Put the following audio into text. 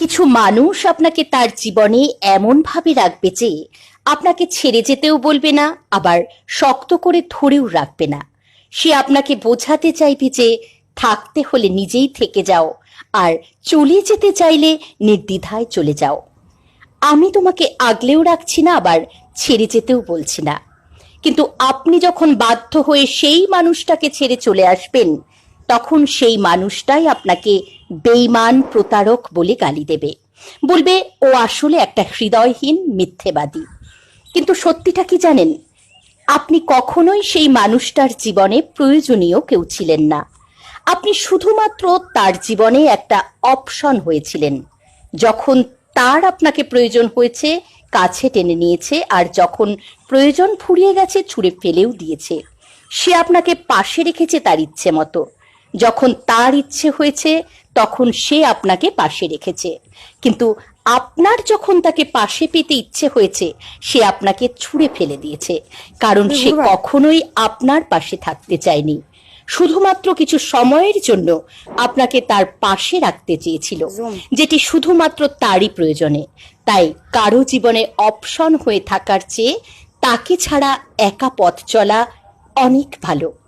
কিছু মানুষ আপনাকে তার জীবনে এমনভাবে রাখবে যে, আপনাকে ছেড়ে যেতেও বলবে না, আবার শক্ত করে ধরেও রাখবে না। সে আপনাকে বোঝাতে চাইবে যে, থাকতে হলে নিজেই থেকে যাও, আর চলে যেতে চাইলে নির্দ্বিধায় চলে যাও। আমি তোমাকে আগলেও রাখছি না, আবার ছেড়ে যেতেও বলছি না। কিন্তু আপনি যখন বাধ্য হয়ে সেই মানুষটাকে ছেড়ে চলে আসবেন তখন সেই মানুষটাই আপনাকে বেইমান প্রতারক বলে গালি দেবে। বলবে, ও আসলে একটা হৃদয়হীন মিথ্যেবাদী। কিন্তু সত্যিটা কি জানেন? আপনি কখনোই সেই মানুষটার জীবনে প্রয়োজনীয় কেউ ছিলেন না। আপনি শুধুমাত্র তার জীবনে একটা অপশন হয়েছিলেন। যখন তার আপনাকে প্রয়োজন হয়েছে, কাছে টেনে নিয়েছে, আর যখন প্রয়োজন ফুরিয়ে গেছে, ছুঁড়ে ফেলেও দিয়েছে। সে আপনাকে পাশে রেখেছে তার ইচ্ছে মতো। যখন তার ইচ্ছে হয়েছে তখন সে আপনাকে পাশে রেখেছে। কিন্তু আপনার যখন তাকে পাশে পেতে ইচ্ছে হয়েছে সে আপনাকে ছুঁড়ে ফেলে দিয়েছে। কারণ সে কখনোই আপনার পাশে থাকতে চায়নি। শুধুমাত্র কিছু সময়ের জন্য আপনাকে তার পাশে রাখতে চেয়েছিল যেটি শুধুমাত্র তারই প্রয়োজনে। তাই কারও জীবনে অপশন হয়ে থাকার চেয়ে তাকে ছাড়া একা পথ চলা অনেক ভালো।